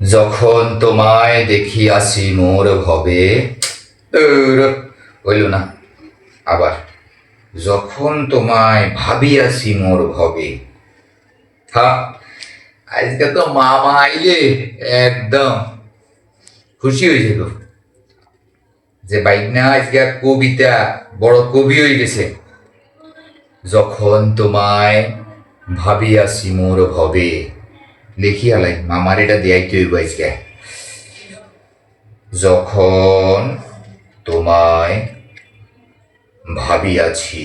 যখন তোমায় দেখিয়াছি মোর ভবে হইল না। আবার যখন তোমায় ভাবিয়াছি মোর ভবে হ্যাঁ আজকে তো মামা আইলে একদম খুশি হয়েছিল যে বাইক না আজকে কবিতা, বড় কবি হয়ে গেছে। যখন তোমায় ভাবিয়াছি মোর ভবে। দেখিয়ালাই মামার এটা দেয়াইতে হইব আজকে। যখন তোমায় ভাবিয়াছি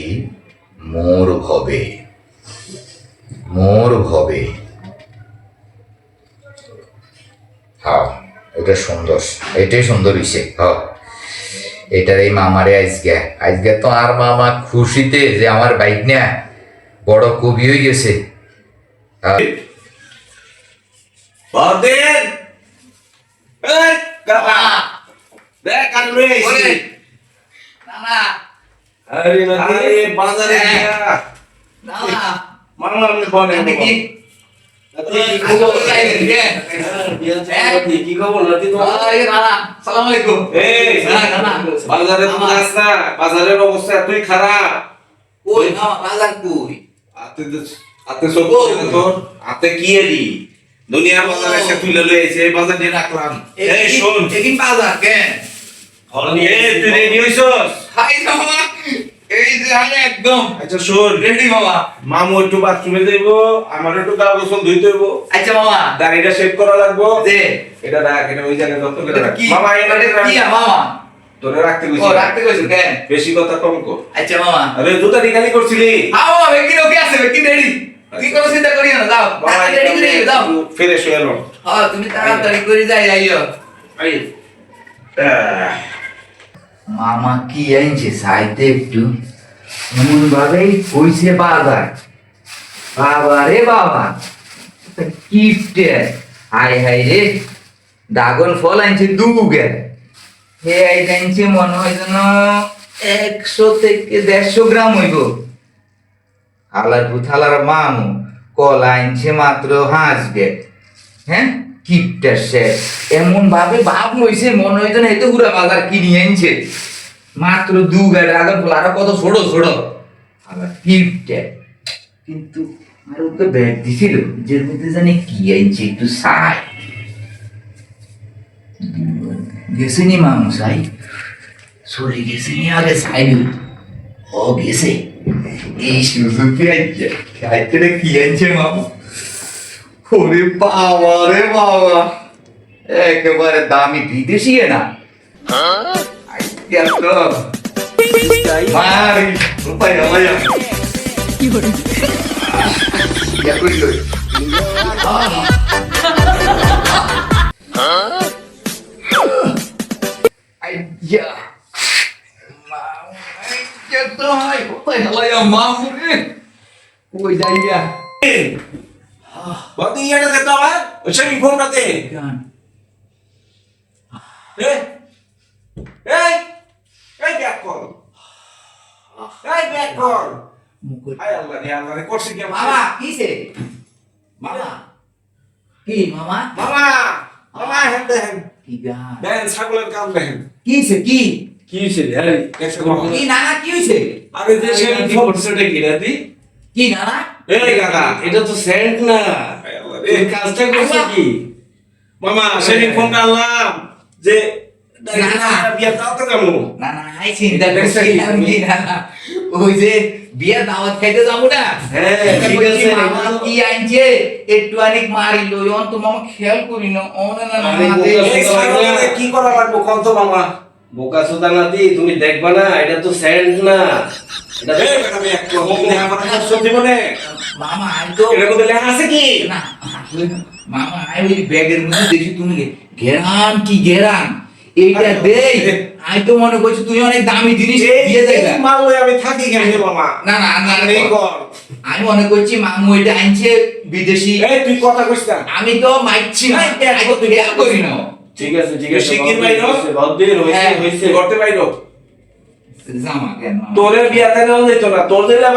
মোর ভবে মোর ভবে। হ্যাঁ এটা সুন্দর, এটাই সুন্দর হইছে হ্যাঁ এটার এই মামারে আজকে আজকে তো আর মামা খুশিতে যে আমার বাইক না বড় কবি হয়ে গেছে। বাজারে বাজারে বাজারের অবস্থা এতই খারাপ। আতে তো- আতে সব তোর আতে কি এলি দুনিয়ার বাজারে সে তুই লই আইছে এই বাজার দিয়ে রাখলাম। এই শোন। এই তুই রেডি হইছস? একদম। আচ্ছা শোন। রেডি মামা মামু একটু বাথরুমে যাইব আমার একটু গা গোসল ধুইতে হইব। আচ্ছা মামা দাড়িটা শেভ করা লাগবো। দে এটা রাখ এটা ওই জায়গায় যত্ন করে রাখ। কি? মামা এটা কি? মামা তোরে রাখতে ও রাখতে কইছো কেন বেশি কথা কম কর আচ্ছা মামা। আরে জুতা নিকালি করছিলি? হ্যাঁ মামা ওকে আছে রেডি তুই কোনো চিন্তা করিও না যাও। রেডি করে যাও। ফ্রেশ হয়ে এলো। হ্যাঁ তুমি তাড়াতাড়ি করে যাই যাইও আই মামা কি আনছে সাইতে একটু? এমন ভাবেই কইছে বাজার বাবা রে বাবা কিপটে। হাই হাই রে ড্রাগন ফল আনছে দুগে হে আই আনছে মনে হয় যেন একশো থেকে দেড়শো গ্রাম হইব। হালার ভুথালার মামু, কলা আনছে মাত্র হাসবে হ্যাঁ? কিপটা সে। এমন ভাবে ভাব হইছে মনে হইতো না এতে পুরা বাজার কিনে আনছে। মাত্র দু গাড়ি ড্রাগন ফল আরও কত ছোট ছোট। আবার কিপটা। কিন্তু আর ওকে ব্যাগ দিছিল যে মধ্যে জানি কি আনছে একটু সাই গেছেনি মামু সাই চলে গেছেনি আগে সাইড ও গেছে। এই সুযোগে আনছে খাইতে কি আনছে মামু ওরে বাবা রে বাবা। একেবারে দামি বিদেশি না। তো। আইয়া তো হাই উপায় হবে মামু রে কই যাইয়া? বদি এটা দে তো আমার ওই সেই ফোনটা দে গান। এই এই এই ব্যাক কর। এই ব্যাক কর। মুকুল আয় আল্লাহ রে আল্লাহ রে করছে কি মামা কিসে মামা। কি মামা? মামা মামা হেন দেখেন কি গান? দেখেন ছাগলের কাম দেখেন কিসে কি? কি হয়েছে রে? আরে কি নানা কি হইছে? আরে যে সেই কি? ফোন করছ কি রাতি কি নানা? এই কাকা এটা তো স্যান্ড না। এই কাজটা করছ কি? মামা সেই ফোনটা আনলাম যে। বিয়ে দাওয়াত খাইতে যাব না? হ্যাঁ, এটা ঠিক বলছি, আছে। মামা কি আনছে একটু অনেক মারিল অন তো মামা খেয়াল করি না। কি করা লাগবো? কত মামা। বোকা সোদা নাতি তুমি দেখবা না এটা তো স্যান্ড না। এটা আমি এক দেখা মামা তো। এটা কোথায় লেখা আছে কি? না মামা আই ওই ব্যাগের মধ্যে দেখি তুমি ঘেরান কি ঘেরান? এইটা দেই। আই তো মনে করছি তুই অনেক দামি জিনিস দিয়ে মাল আমি থাকি মামা? না না না কর। আমি মনে করছি মামু এটা আনছে বিদেশি। এই তুই কথা না। আমি তো মাইছি না করি না ঠিক আছে ঠিক আছে শিগগির বাইরো। হয়েছে, বাদ দিয়ে হয়েছে হ্যাঁ। হয়েছে। করতে জামা কেন? তোরে না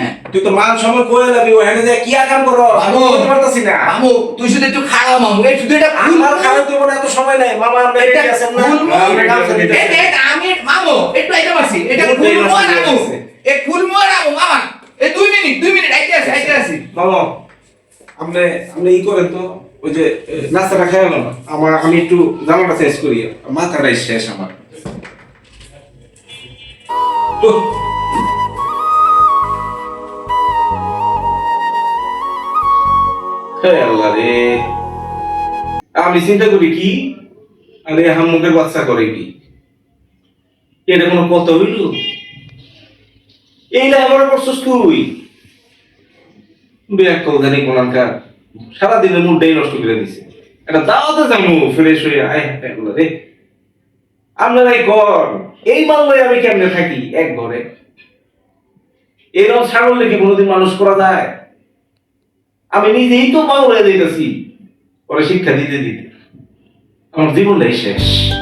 হ্যাঁ। তুই তো মান সময় করে যাবি ওখানে যে কি আকাম করো আমি বলতে পারতাছি না। মামু তুই শুধু একটু খাড়া মামু এই শুধু এটা আমার খারাপ তো এত সময় নাই মামা আপনি এটা রেডি না। আমি গামছা দিতে এই দেখ, আমি মামু একটু আইতে পারছি। এটা ফুল ফুল দিয়ে মোর নষ্ট আমু ফুল মোর আমু মামা। এই দুই মিনিট দুই মিনিট আইতে আসি আইতে আসি মামা আপনি আপনি ই করেন তো। ওই যে নাস্তাটা গেল আমার, আমি একটু জামাটা চেঞ্জ করি। মাথাটাই শেষ আমার। আমি চিন্তা করি কি? আরে হাম্মুকের বাচ্চা করে কি? এটা কোনো কথা হইল? এই না আমার করছস তুই। ব্যাকল জানি কোনানকার। সারাদিনের মুডটাই নষ্ট করে দিছে। এটা দাওয়াতে যাব ফ্রেশ হয়ে, আয়, এগুলো রে। আপনারাই কর এই বাংলায় আমি কেমনে থাকি? এক ঘরে। এরকম ছাগল কি কোনোদিন মানুষ করা যায়? আমি নিজেই তো বাংলায় দিতেছি পরে শিক্ষা দিতে দিতে। আমার জীবনটাই শেষ।